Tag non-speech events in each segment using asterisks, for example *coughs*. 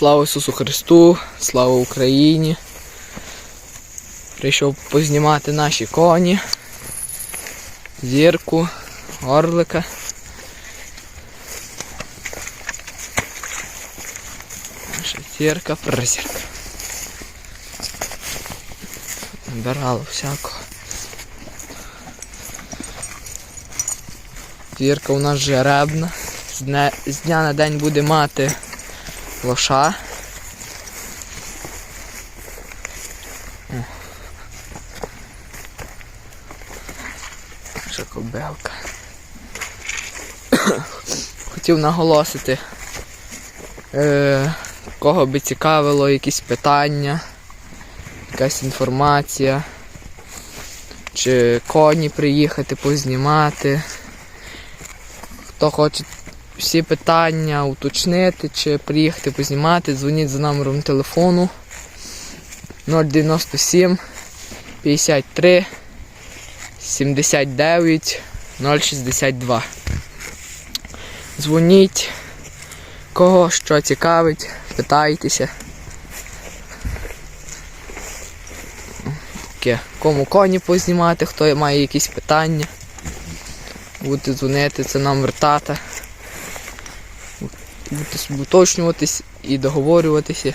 Слава Ісусу Христу, слава Україні. Прийшов познімати наші коні, зірку, орлика. Наша зірка, призірка. Набирало всякого. Зірка у нас жеребна. З дня, на день буде мати лоша. О. Наша кобелка. *coughs* Хотів наголосити, е, кого би цікавило якісь питання, якась інформація, чи коні приїхати познімати. Хто хоче всі питання уточнити чи приїхати познімати, дзвоніть за номером телефону 097 53 79 062. Дзвоніть, кого що цікавить, питайтеся. Таке, Кому коні познімати, хто має якісь питання. Будете дзвонити, це номер тата. Уточнюватись і договорюватися.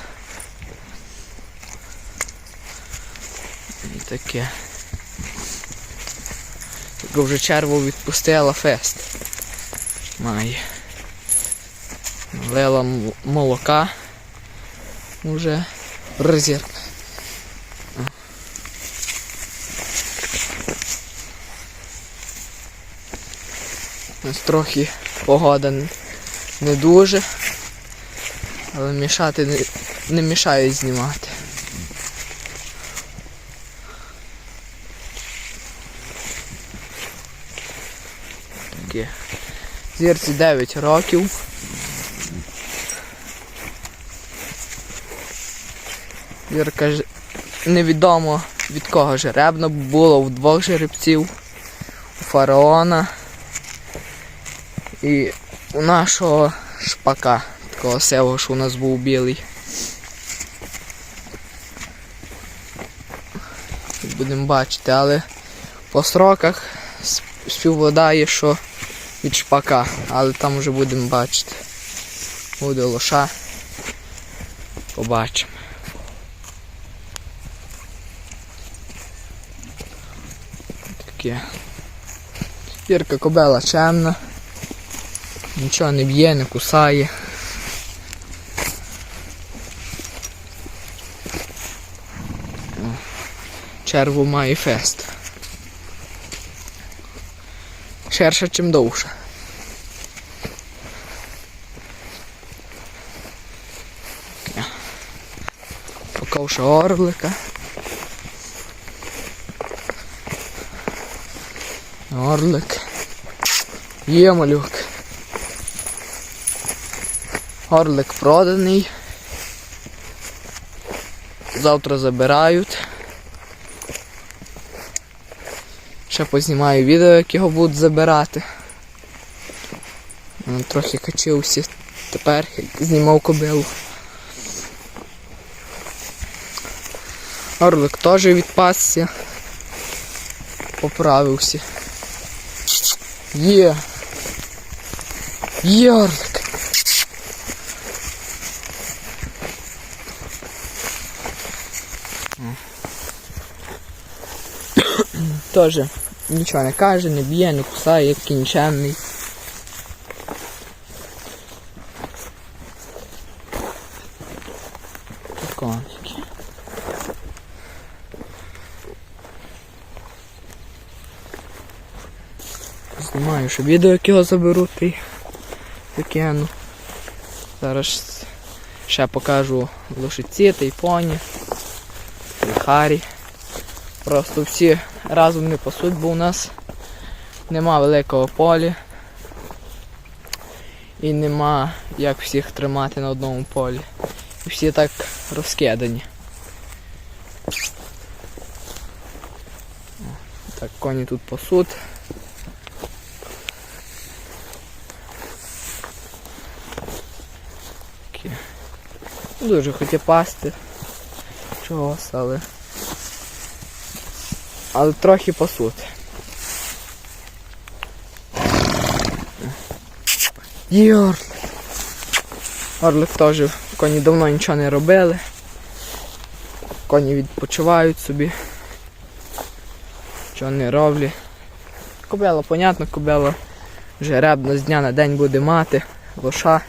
І таке. Тільки вже черву відпустила фест. Має. Лила молока. Уже розірка. Ось трохи погода не дуже. Але мішати не, не мішає знімати. Таке. Зірці 9 років. Зірка ж невідомо від кого жеребна, було в двох жеребців, у фараона і у нашого шпака, такого севого, що у нас був білий. Будемо бачити, але по сроках с- співвладає, що від шпака, але там вже будемо бачити. Буде лоша. Побачимо. Таке.Ірка кобела чемна. Нічого не б'є, не кусає. Черву має фест. Шерша чим довше. Поковша орлика. Орлик. Є малюк. Орлик проданий. Завтра забирають. Ще познімаю відео, як його будуть забирати. Ну, Трохи качився тепер, як знімав кобилу. Орлик теж відпасся. Поправився. Є. Є орлик. Теж нічого не каже, не б'є, не кусає, як кінченний. Знімаю, що відео, як його заберуть, і викину. Зараз ще покажу лошиці та й харі. Просто всі разом не пасуть, бо у нас нема великого поля. І нема як всіх тримати на одному полі. І всі так розкидані. Так, коні тут пасуть. Дуже хотів пасти чогось, але. Але трохи пасути. Йор. Орлик теж коні давно нічого не робили. Коні відпочивають собі. Нічого не роблять. Кобела, понятно, кобела жеребно з дня на день буде мати, лоша.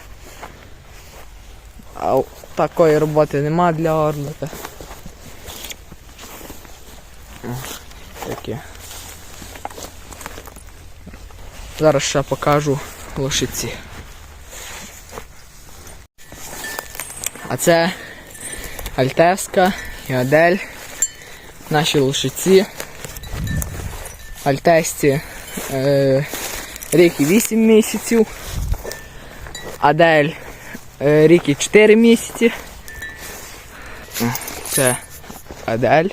А такої роботи нема для орлика. О, Таке. Зараз ще покажу лошиці. А це Альтеска і Адель. Наші лошиці. Альтесті е, рік і 8 місяців. Адель е, рік і 4 місяці. Це Адель.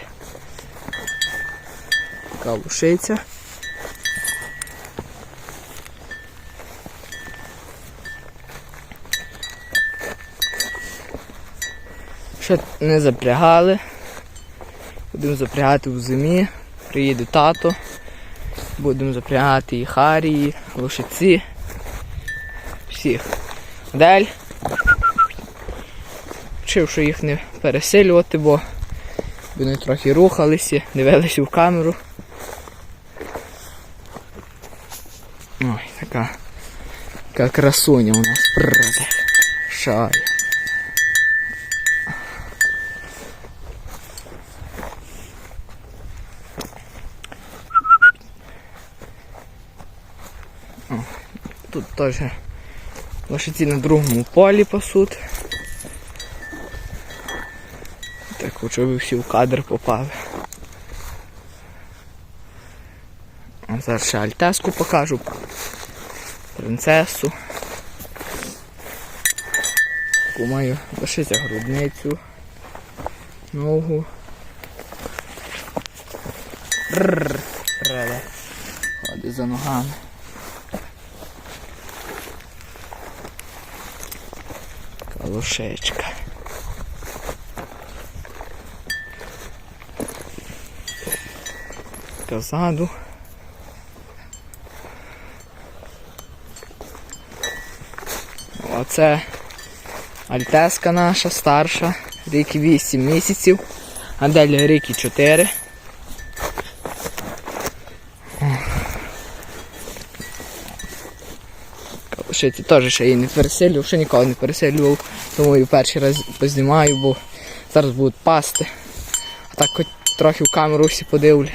Така лошиця. Ще не запрягали. Будемо запрягати в зимі. Приїде тато. Будемо запрягати і Харії, лошиці. Всіх. Дель. Вчив, що їх не пересилювати, бо вони трохи рухалися, дивилися в камеру. Ой, така, така красуня у нас. Прррр. Тут теж лошиці на другому полі пасуть. Так хочу, щоб всі в кадр попали. А зараз ще альтеску покажу. Принцесу. Таку маю лишиться грудницю. Ногу. Ходить за ногами. Калушечка. Позаду. Оце альтеска наша старша, рік 8 місяців, Аделя рік і 4. Калушиці теж ще її не переселював, ще ніколи не переселював, тому і перший раз познімаю, бо зараз будуть пасти. А так хоч трохи в камеру всі подивлю.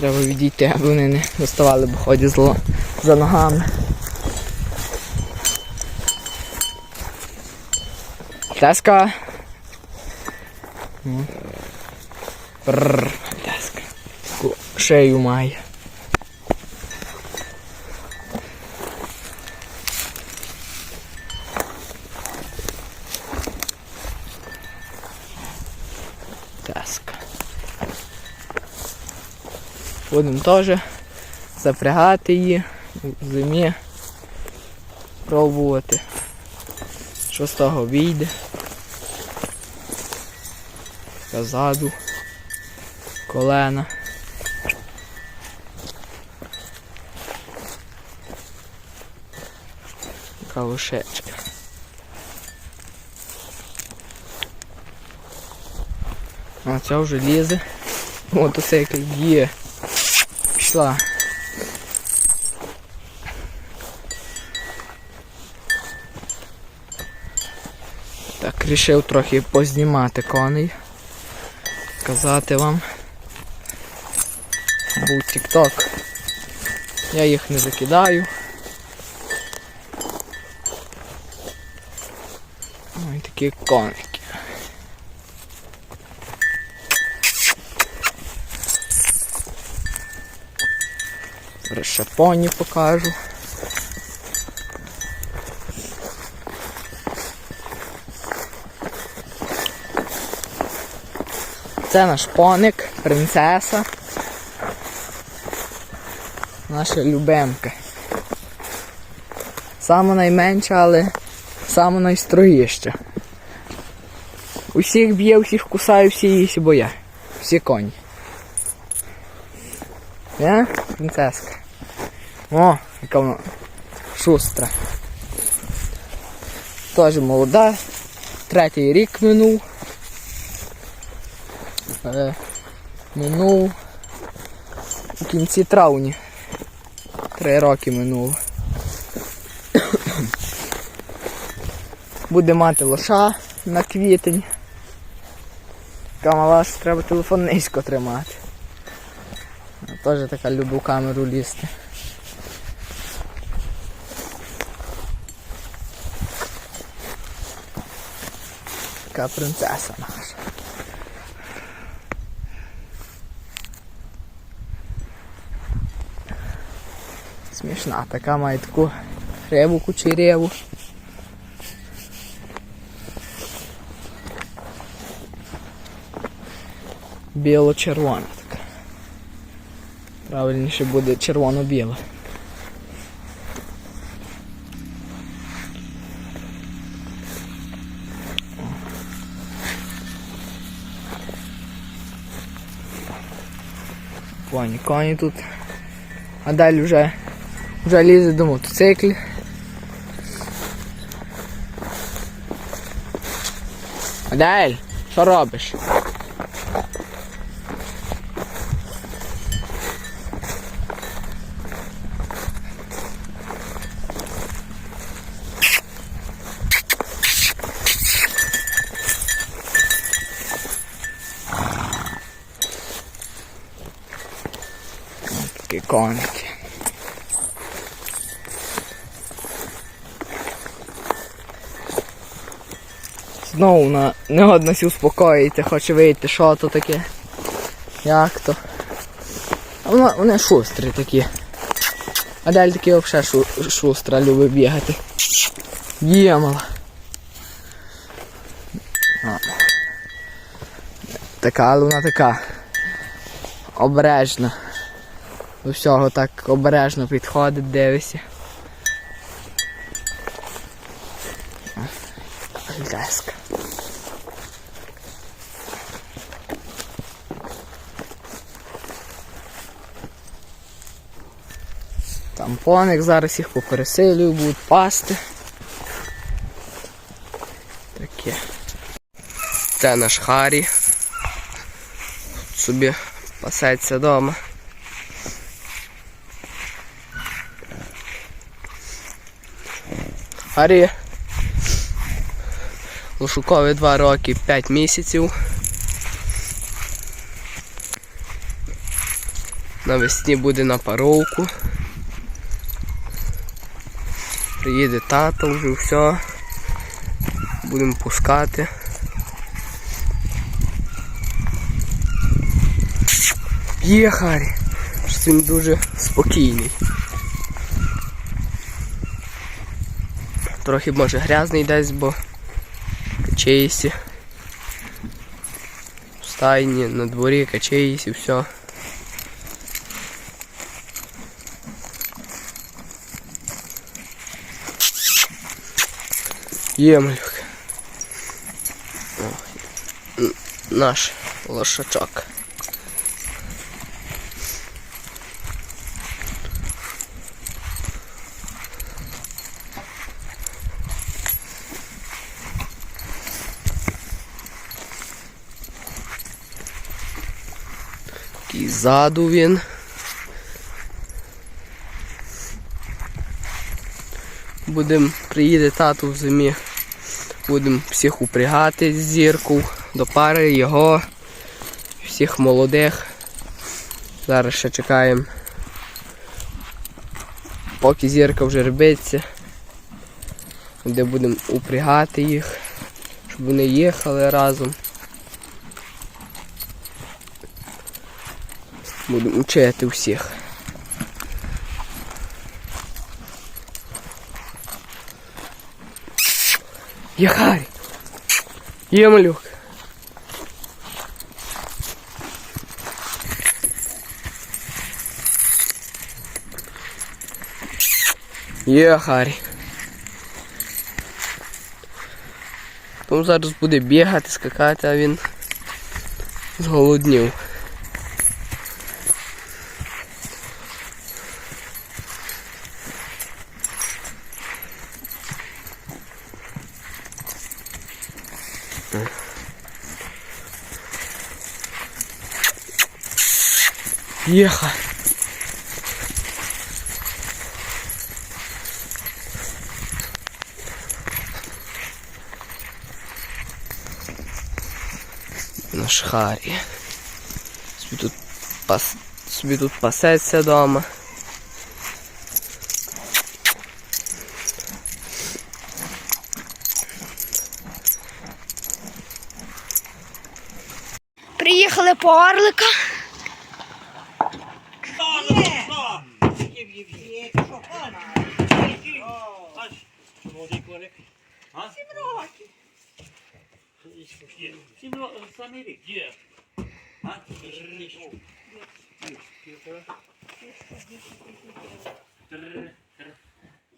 Треба відійти, аби вони не доставали, бо ходять зло за ногами. Теска. Прррр, Теска. Шею має. Теска. Будемо теж запрягати її в зимі, пробувати, що з того вийде. Позаду, колена. Калушечка. А ця вже лізе. Мотоцикл є. Пішла. Так, рішив трохи познімати коней. Казати вам. Був тік-ток. Я їх не закидаю. Ой, такі коники. Ще поні покажу. Це наш поник, принцеса. Наша любимка. Саме найменша, але саме найстроїще. Усіх б'є, всіх кусає, всі її боя. Всі коні. Не? Принцеска. О, яка вона шустра. Теж молода. Третій рік минув. Е, минув у кінці травні. Три роки минуло. Буде мати лоша на квітень. Така мала, треба телефон низько тримати. Теж така в камеру лізти. Така принцеса наша. Смішна така має таку реву кучеряву. Біло-червона. Правильніше буде червоно-біла. Коні, коні тут. А далі вже, вже лізе до мотоциклів. Адель, що робиш? Такі. Знову вона не годна сі успокоїти, хоче вийти, що то таке. Як то. А вона, вони шустрі такі. А далі такі взагалі шу, шустра любить бігати. Є мала. А. Така, але вона така обережна. До всього так обережно підходить, дивися. Леска. Тампоник, зараз їх попересилюю, будуть пасти. Таке. Це наш Харі. Собі пасеться вдома. Харі. Лошукові 2 роки 5 місяців. Навесні буде на паровку. Приїде тато вже все. Будемо пускати. Є Харі. Щось Він дуже спокійний. Трохи може грязний десь, бо качаєсі. В стайні, на дворі качаєсі, все. Є малюк. Наш лошачок. Ззаду він. Будем, приїде тату в зимі. Будемо всіх упрягати з зірку до пари його, всіх молодих. Зараз ще чекаємо. Поки зірка вже рибиться, де будемо упрягати їх, щоб вони їхали разом. Будемо вчити всіх. Є Харі! Є малюк! Є Харі! Тому зараз буде бігати, скакати, а він зголоднів. Єха. Наш Харі. Собі тут, пас... собі тут пасеться вдома. Приїхали по Орлика. Самий рік. Є. А?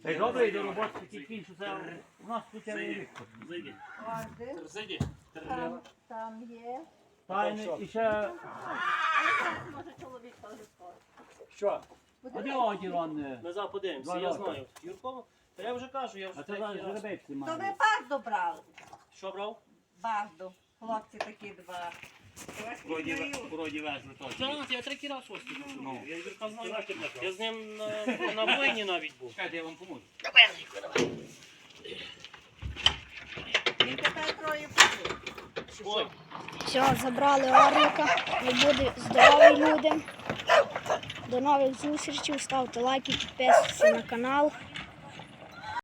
Та й добре йде робота, тільки це у нас тут я не. Зайди. Зайди. Там є. Тайне і ще... Може чоловік теж. Що? А де одірон? Ми зараз подивимося, я знаю. Юрково, та я вже кажу, я вже А це третій зараз раз. жеребець То ви базду брали. Що брав? Базду. Хлопці такі два. Вроді вроді везли то. Так, я третій раз ось тут. Ну, я Юрка знаю. Я з ним на, на воїні навіть був. Чекайте, я вам поможу. Він тепер троє. Ой, Все, забрали Орлика. Не буде здорові люди. До нових зустрічей. Ставте лайки, підписуйтесь на канал.